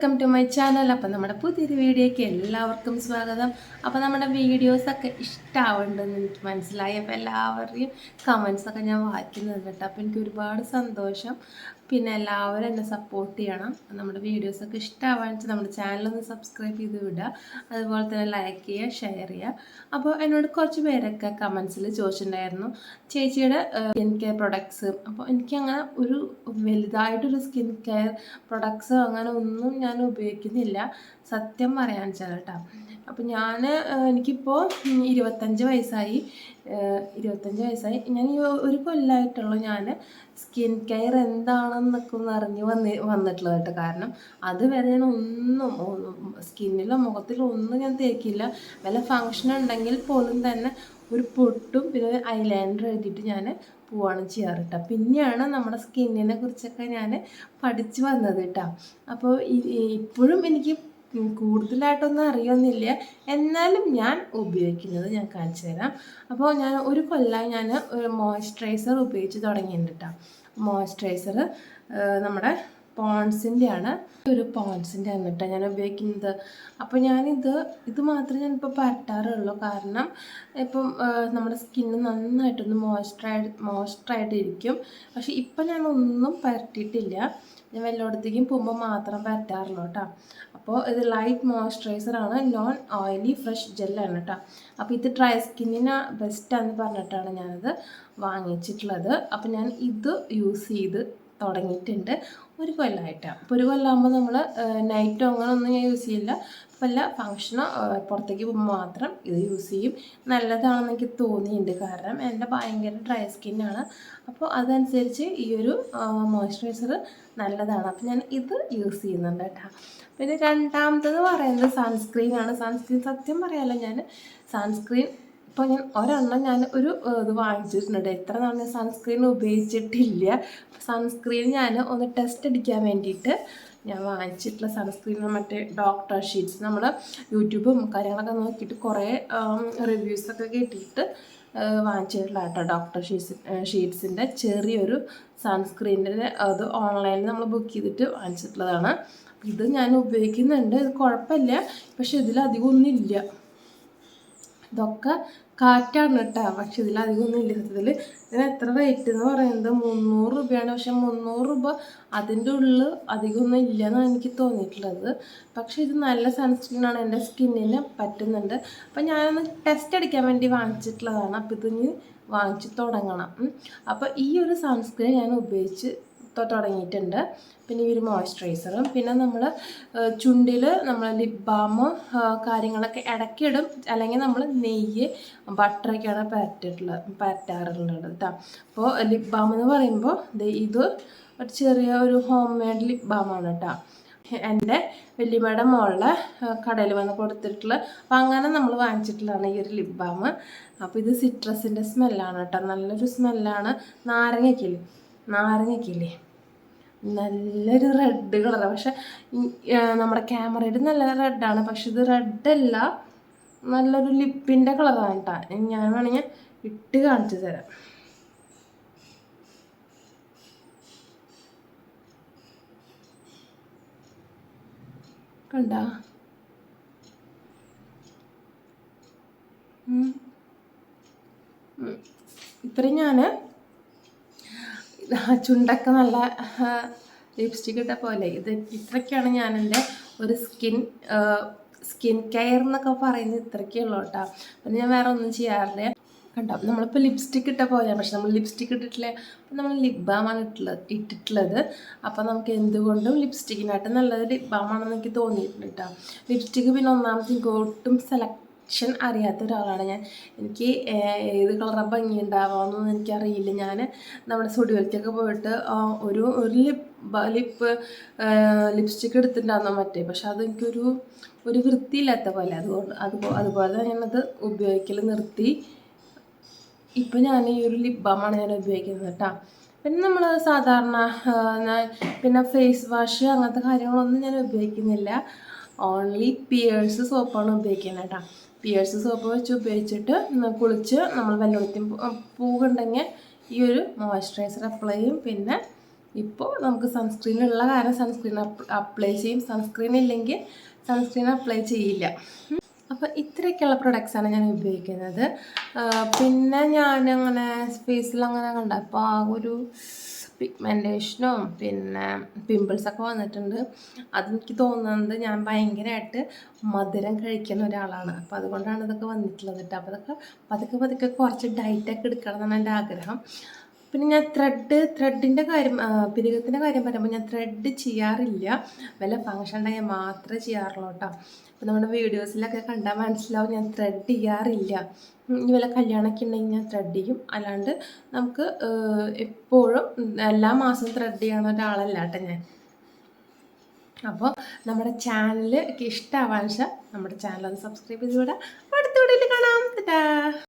Welcome to my channel അപ്പം നമ്മുടെ പുതിയൊരു വീഡിയോയ്ക്ക് എല്ലാവർക്കും സ്വാഗതം. അപ്പോൾ നമ്മുടെ വീഡിയോസൊക്കെ ഇഷ്ടമാവുണ്ടെന്ന് എനിക്ക് മനസ്സിലായി. അപ്പോൾ എല്ലാവരുടെയും കമൻസൊക്കെ ഞാൻ വായിക്കുന്നുണ്ട് കേട്ടോ. അപ്പോൾ എനിക്ക് ഒരുപാട് സന്തോഷം. പിന്നെ എല്ലാവരും എന്നെ സപ്പോർട്ട് ചെയ്യണം. നമ്മുടെ വീഡിയോസൊക്കെ ഇഷ്ടമാവാൻ വെച്ചാൽ നമ്മുടെ ചാനലൊന്ന് സബ്സ്ക്രൈബ് ചെയ്ത് വിടുക. അതുപോലെ തന്നെ ലൈക്ക് ചെയ്യുക ഷെയർ ചെയ്യുക. അപ്പോൾ എന്നോട് കുറച്ച് പേരൊക്കെ കമൻസിൽ ചോദിച്ചിട്ടുണ്ടായിരുന്നു. ചേച്ചിയുടെ സ്കിൻ കെയർ പ്രൊഡക്ട്സ് അപ്പോൾ എനിക്കങ്ങനെ ഒരു വലുതായിട്ടൊരു സ്കിൻ കെയർ പ്രൊഡക്ട്സ് അങ്ങനെ ഒന്നും ഞാൻ ഉപയോഗിക്കുന്നില്ല. സത്യം പറയാൻ വെച്ചാൽ കേട്ടോ അപ്പോൾ ഞാൻ എനിക്കിപ്പോൾ ഇരുപത്തഞ്ച് വയസ്സായി. ഇരുപത്തഞ്ച് വയസ്സായി. ഞാൻ ഒരു കൊല്ലമായിട്ടുള്ളൂ ഞാൻ സ്കിൻ കെയർ എന്താണെന്നൊക്കെ ഒന്ന് അറിഞ്ഞ് വന്ന് വന്നിട്ടുള്ളത് കേട്ടോ കാരണം അതുവരെ ഞാൻ ഒന്നും സ്കിന്നിലോ മുഖത്തിലോ ഒന്നും ഞാൻ തേക്കില്ല. വല്ല ഫങ്ഷൻ ഉണ്ടെങ്കിൽ പോലും തന്നെ ഒരു പൊട്ടും പിന്നെ ഐലൈനർ എഴുതിയിട്ട് ഞാൻ പോവാണ് ചെയ്യാറ് കേട്ടോ പിന്നെയാണ് നമ്മുടെ സ്കിന്നിനെ കുറിച്ചൊക്കെ ഞാൻ പഠിച്ചു വന്നത് കേട്ടോ അപ്പോൾ ഇപ്പോഴും എനിക്ക് കൂടുതലായിട്ടൊന്നും അറിയൊന്നുമില്ല എന്നാലും ഞാൻ ഉപയോഗിക്കുന്നത് ഞാൻ കാണിച്ചു തരാം. അപ്പോൾ ഞാൻ ഒരു കൊല്ലമായി ഞാൻ ഒരു മോയ്സ്ചറൈസർ ഉപയോഗിച്ച് തുടങ്ങിയിട്ടുണ്ട് കേട്ടോ മോയ്സ്ചറൈസർ നമ്മുടെ പോൺസിന്റെ ആണ് ഒരു പോൺസിന്റെ ആണ് കേട്ടോ ഞാൻ ഉപയോഗിക്കുന്നത്. അപ്പോൾ ഞാനിത് ഇത് മാത്രമേ ഞാനിപ്പോൾ പരട്ടാറുള്ളൂ കാരണം ഇപ്പം നമ്മുടെ സ്കിന്ന് നന്നായിട്ടൊന്ന് മോയ്സ്ചറൈ മോയ്സ്ചറായിട്ട് ഇരിക്കും പക്ഷേ ഇപ്പം ഞാനൊന്നും പരട്ടിയിട്ടില്ല ഞാൻ വല്ലയിടത്തേക്കും പോകുമ്പോൾ മാത്രം പരട്ടാറുള്ളൂ കേട്ടോ. അപ്പോൾ ഇത് ലൈറ്റ് മോയ്സ്ചറൈസറാണ്. നോൺ ഓയിലി ഫ്രഷ് ജെല്ലാണ് കേട്ടോ. അപ്പോൾ ഇത് ഡ്രൈ സ്കിന്നിന് ബെസ്റ്റാന്ന് പറഞ്ഞിട്ടാണ് ഞാനത് വാങ്ങിച്ചിട്ടുള്ളത്. അപ്പോൾ ഞാൻ ഇത് യൂസ് ചെയ്ത് തുടങ്ങിയിട്ടുണ്ട്. ഒരു കൊല്ലമായിട്ടാണ് അപ്പോൾ ഒരു കൊല്ലമാകുമ്പോൾ നമ്മൾ നൈറ്റോ അങ്ങനെ ഒന്നും ഞാൻ യൂസ് ചെയ്യില്ല. വല്ല ഫങ്ഷനോ പുറത്തേക്ക് പോകുമ്പോൾ മാത്രം ഇത് യൂസ് ചെയ്യും. നല്ലതാണെന്ന് എനിക്ക് തോന്നിയിട്ടുണ്ട് കാരണം എന്റെ ഭയങ്കര ഡ്രൈ സ്കിന്നാണ് അപ്പോൾ അതനുസരിച്ച് ഈ ഒരു മോയ്സ്ചറൈസർ നല്ലതാണ്. അപ്പോൾ ഞാൻ ഇത് യൂസ് ചെയ്യുന്നുണ്ട് കേട്ടോ. പിന്നെ രണ്ടാമത്തത് പറയുന്നത് സൺസ്ക്രീനാണ് സൺസ്ക്രീൻ സത്യം പറയാമല്ലോ ഞാൻ സൺസ്ക്രീൻ ഇപ്പോൾ ഞാൻ ഒരെണ്ണം ഞാൻ ഒരു ഇത് വാങ്ങിച്ചിട്ടുണ്ട്. എത്ര നാൾ ഞാൻ സൺസ്ക്രീൻ ഉപയോഗിച്ചിട്ടില്ല. സൺസ്ക്രീൻ ഞാൻ ഒന്ന് ടെസ്റ്റ് അടിക്കാൻ വേണ്ടിയിട്ട് ഞാൻ വാങ്ങിച്ചിട്ടുള്ള സൺസ്ക്രീൻ മറ്റേ ഡോക്ടർ ഷീറ്റ്സ് നമ്മൾ യൂട്യൂബും കാര്യങ്ങളൊക്കെ നോക്കിയിട്ട് കുറേ റിവ്യൂസൊക്കെ കിട്ടിയിട്ട് വാങ്ങിച്ചിട്ടുള്ള കേട്ടോ ഡോക്ടർ ഷീറ്റ്സ് ഷീറ്റ്സിന്റെ ചെറിയൊരു സൺസ്ക്രീനിന്റെ അത് ഓൺലൈനിൽ നമ്മൾ ബുക്ക് ചെയ്തിട്ട് വാങ്ങിച്ചിട്ടുള്ളതാണ്. ഇത് ഞാൻ ഉപയോഗിക്കുന്നുണ്ട്. ഇത് കുഴപ്പമില്ല. പക്ഷെ ഇതിലധികം ഒന്നുമില്ല ഇതൊക്കെ കാറ്റാണ് കേട്ടോ. പക്ഷെ ഇതിൽ ഒന്നും ഇല്ല. സത്യത്തിൽ ഇതിന് എത്ര റേറ്റ് എന്ന് പറയുന്നത്? മുന്നൂറ് രൂപയാണ്. പക്ഷെ മുന്നൂറ് രൂപ അതിന്റെ ഉള്ളിൽ അധികമൊന്നും ഇല്ല എന്നാണ് എനിക്ക് തോന്നിയിട്ടുള്ളത്. പക്ഷേ ഇത് നല്ല സൺസ്ക്രീനാണ് എന്റെ സ്കിന്നിന് പറ്റുന്നുണ്ട്. അപ്പം ഞാനൊന്ന് ടെസ്റ്റ് അടിക്കാൻ വേണ്ടി വാങ്ങിച്ചിട്ടുള്ളതാണ്. അപ്പോൾ ഇതിന് വാങ്ങിച്ച് തുടങ്ങണം. അപ്പോൾ ഈ ഒരു സൺസ്ക്രീൻ ഞാൻ ഉപയോഗിച്ച് തുടങ്ങിയിട്ടുണ്ട് പിന്നെ ഈ ഒരു മോയ്സ്ചറൈസറും. പിന്നെ നമ്മൾ ചുണ്ടിൽ നമ്മൾ ലിപ് ബാം കാര്യങ്ങളൊക്കെ ഇടയ്ക്കിടും അല്ലെങ്കിൽ നമ്മൾ നെയ്യ് ബട്ടറൊക്കെയാണ് പരറ്റിട്ടുള്ളത് പരറ്റാറുള്ളത് കേട്ടോ അപ്പോൾ ലിപ് ബാം എന്ന് പറയുമ്പോൾ ഇത് ഒരു ചെറിയ ഒരു ഹോം മെയ്ഡ് ലിപ് ബാമാണ് കേട്ടോ എന്റെ വല്യമ്മയുടെ മോളിലെ കടയിൽ വന്ന് കൊടുത്തിട്ടുള്ള അപ്പം അങ്ങനെ നമ്മൾ വാങ്ങിച്ചിട്ടുള്ളതാണ് ഈ ഒരു ലിപ് ബാം അപ്പോൾ ഇത് സിട്രസിന്റെ സ്മെല്ലാണ് കേട്ടോ നല്ലൊരു സ്മെല്ലാണ് നാരങ്ങയ്ക്കില്ലേ? നാരങ്ങയ്ക്കില്ലേ? നല്ലൊരു റെഡ് കളറാണ് പക്ഷെ നമ്മുടെ ക്യാമറയിൽ നല്ല റെഡാണ് പക്ഷെ ഇത് റെഡല്ല നല്ലൊരു ലിപ്പിന്റെ കളറാണ് കേട്ടോ ഞാൻ വേണമെങ്കിൽ ഇട്ട് കാണിച്ചു തരാം. കണ്ട? ഇത്രയും ഞാൻ ചുണ്ടൊക്കെ നല്ല ലിപ്സ്റ്റിക് ഇട്ട പോലെ. ഇത് ഇത്രയ്ക്കാണ് ഞാനെന്റെ ഒരു സ്കിൻ സ്കിൻ കെയർ എന്നൊക്കെ പറയുന്നത് ഇത്രയ്ക്കേ ഉള്ളൂ കേട്ടോ. പിന്നെ ഞാൻ വേറെ ഒന്നും ചെയ്യാറില്ല. കണ്ടോ? നമ്മളിപ്പോൾ ലിപ്സ്റ്റിക് ഇട്ട പോലെയാണ്. പക്ഷെ നമ്മൾ ലിപ്സ്റ്റിക് ഇട്ടിട്ടില്ല? അപ്പം നമ്മൾ ലിപ് ബാമാണ് ഇട്ടുള്ളത് ഇട്ടിട്ടുള്ളത്. അപ്പോൾ നമുക്ക് എന്തുകൊണ്ടും ലിപ്സ്റ്റിക്കിനായിട്ട് നല്ലത് ലിപ് ബാമാണെന്ന് എനിക്ക് തോന്നിയിട്ടുണ്ട് കേട്ടോ. ലിപ്സ്റ്റിക്ക് പിന്നെ ഒന്നാമത്തെ ഒട്ടും സെലക്ഷൻ അറിയാത്ത ഒരാളാണ് ഞാൻ. എനിക്ക് ഏത് കളറാ ഭംഗി ഉണ്ടാവാമെന്നൊന്നും എനിക്കറിയില്ല. ഞാൻ നമ്മുടെ സ്റ്റുഡിയോയിലേക്കൊക്കെ പോയിട്ട് ഒരു ഒരു ലിപ് ലിപ്പ് ലിപ്സ്റ്റിക്ക് എടുത്തിട്ടുണ്ടായിരുന്നു മറ്റേ. പക്ഷെ അതെനിക്കൊരു ഒരു വൃത്തിയില്ലാത്ത പോലെ. അതുകൊണ്ട് അതുപോലെ അതുപോലെ ഞാനത് ഉപയോഗിക്കൽ നിർത്തി. ഇപ്പം ഞാൻ ഈ ഒരു ലിപ് ബാമാണ് ഞാൻ ഉപയോഗിക്കുന്നത് കേട്ടോ. പിന്നെ നമ്മൾ സാധാരണ പിന്നെ ഫേസ് വാഷ് അങ്ങനത്തെ കാര്യങ്ങളൊന്നും ഞാൻ ഉപയോഗിക്കുന്നില്ല. ഓൺലി പിയേഴ്സ് സോപ്പാണ് ഉപയോഗിക്കുന്നത് കേട്ടോ. പിയേഴ്സ് സോപ്പ് വെച്ച് ഉപയോഗിച്ചിട്ട് കുളിച്ച് നമ്മൾ വെള്ളത്തിൽ പോകുന്നുണ്ടെങ്കിൽ ഈ ഒരു മോയ്സ്ചറൈസർ അപ്ലൈ ചെയ്യും. പിന്നെ ഇപ്പോൾ നമുക്ക് സൺസ്ക്രീൻ ഉള്ള കാരണം സൺസ്ക്രീൻ അപ്ലൈ ചെയ്യും. സൺസ്ക്രീൻ ഇല്ലെങ്കിൽ സൺസ്ക്രീൻ അപ്ലൈ ചെയ്യില്ല. അപ്പോൾ ഇത്രയൊക്കെയുള്ള പ്രൊഡക്ട്സാണ് ഞാൻ ഉപയോഗിക്കുന്നത്. പിന്നെ ഞാനങ്ങനെ ഫേസിൽ അങ്ങനെ കണ്ട അപ്പോൾ ആ ഒരു പിഗ്മെന്റേഷനും പിന്നെ പിമ്പിൾസൊക്കെ വന്നിട്ടുണ്ട്. അതെനിക്ക് തോന്നുന്നത് ഞാൻ ഭയങ്കരമായിട്ട് മധുരം കഴിക്കുന്ന ഒരാളാണ്. അപ്പോൾ അതുകൊണ്ടാണ് ഇതൊക്കെ വന്നിട്ടുള്ളത് കേട്ടോ അപ്പോൾ അതൊക്കെ പതുക്കെ പതുക്കെ കുറച്ച് ഡയറ്റൊക്കെ എടുക്കണം എന്നാണ് എന്റെ ആഗ്രഹം. പിന്നെ ഞാൻ ത്രെഡ് ത്രെഡിന്റെ കാര്യം പിരികത്തിന്റെ കാര്യം പറയുമ്പോൾ ഞാൻ ത്രെഡ് ചെയ്യാറില്ല. വല്ല ഫങ്ഷൻ ഉണ്ടായാൽ മാത്രമേ ചെയ്യാറുള്ളൂ കേട്ടോ. അപ്പോൾ നമ്മുടെ വീഡിയോസിലൊക്കെ കണ്ടാൽ മനസ്സിലാവും ഞാൻ ത്രെഡ് ചെയ്യാറില്ല. ഇനി വല്ല കല്യാണമൊക്കെ ഉണ്ടെങ്കിൽ ഞാൻ ത്രെഡ് ചെയ്യും. അല്ലാണ്ട് നമുക്ക് എപ്പോഴും എല്ലാ മാസവും ത്രെഡ് ചെയ്യണ ഒരാളല്ല കേട്ടോ ഞാൻ. അപ്പോൾ നമ്മുടെ ചാനൽ ഇഷ്ടമാവാൻ വെച്ചാൽ നമ്മുടെ ചാനൽ ഒന്ന് സബ്സ്ക്രൈബ് ചെയ്ത് അടുത്ത വീഡിയോയിൽ കാണാം.